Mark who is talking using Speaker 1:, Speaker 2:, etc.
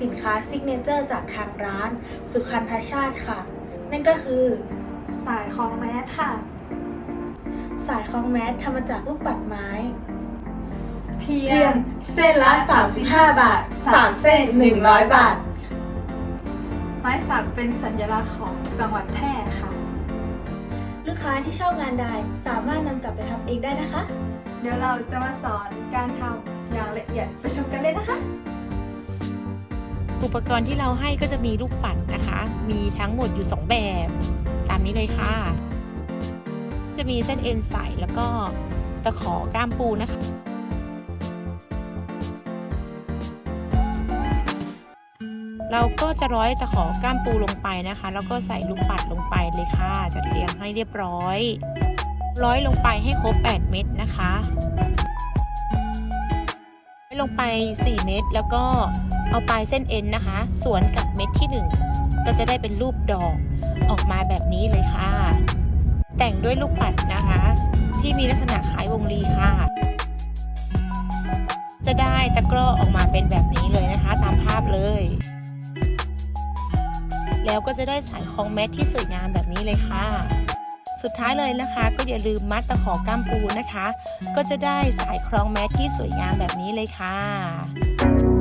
Speaker 1: สินค้าซิกเนเจอร์จากทางร้านสุขันธชาติค่ะ นั่นก็คือ
Speaker 2: สายคล้องแมสค่ะ
Speaker 1: สายคล้องแมสทำมาจากลูกปัดไม้
Speaker 2: เพีย
Speaker 1: เพีย
Speaker 2: ง
Speaker 1: งเส้นละ 35 บาท 3 เส้น 100 บาท
Speaker 2: ไม้สักเป็นสัญลักษณ์ของจังหวัดแพร่ค่ะ
Speaker 1: ลูกค้าที่ชอบงานใดสามารถนำกลับไปทำเองได้นะคะ
Speaker 2: เดี๋ยวเราจะมาสอนการทำอย่าง ละเอียดไปชมกันเลยนะคะ
Speaker 3: อุปกรณ์ที่เราให้ก็จะมีลูกปัดนะคะ มีทั้งหมดอยู่ 2 แบบ ตามนี้เลยค่ะ จะมีเส้นเอ็นใสแล้วก็ตะขอก้ามปูนะคะเราก็จะร้อยตะขอก้ามปูลงไปนะคะ แล้วก็ใส่ลูกปัดลงไปเลยค่ะ จัดเรียงให้เรียบร้อย ร้อยลงไปให้ครบ 8 เม็ดนะคะ ลงไป 4 เม็ดแล้วก็เอาปลายเส้นเอ็นนะคะ สวนกับเม็ดที่ 1 ก็จะได้เป็นรูปดอกออกมาแบบนี้เลยค่ะ แต่งด้วยลูกปัดนะคะ ที่มีลักษณะคล้ายวงลีค่ะ จะได้ตะกร้อออกมาเป็นแบบนี้เลยนะคะ ตามภาพเลย แล้วก็จะได้สายคล้องแมทที่สวยงามแบบนี้เลยค่ะ สุดท้ายเลยนะคะ ก็อย่าลืมมัดตะขอก้ามปูนะคะ ก็จะได้สายคล้องแมสที่สวยงามแบบนี้เลยค่ะ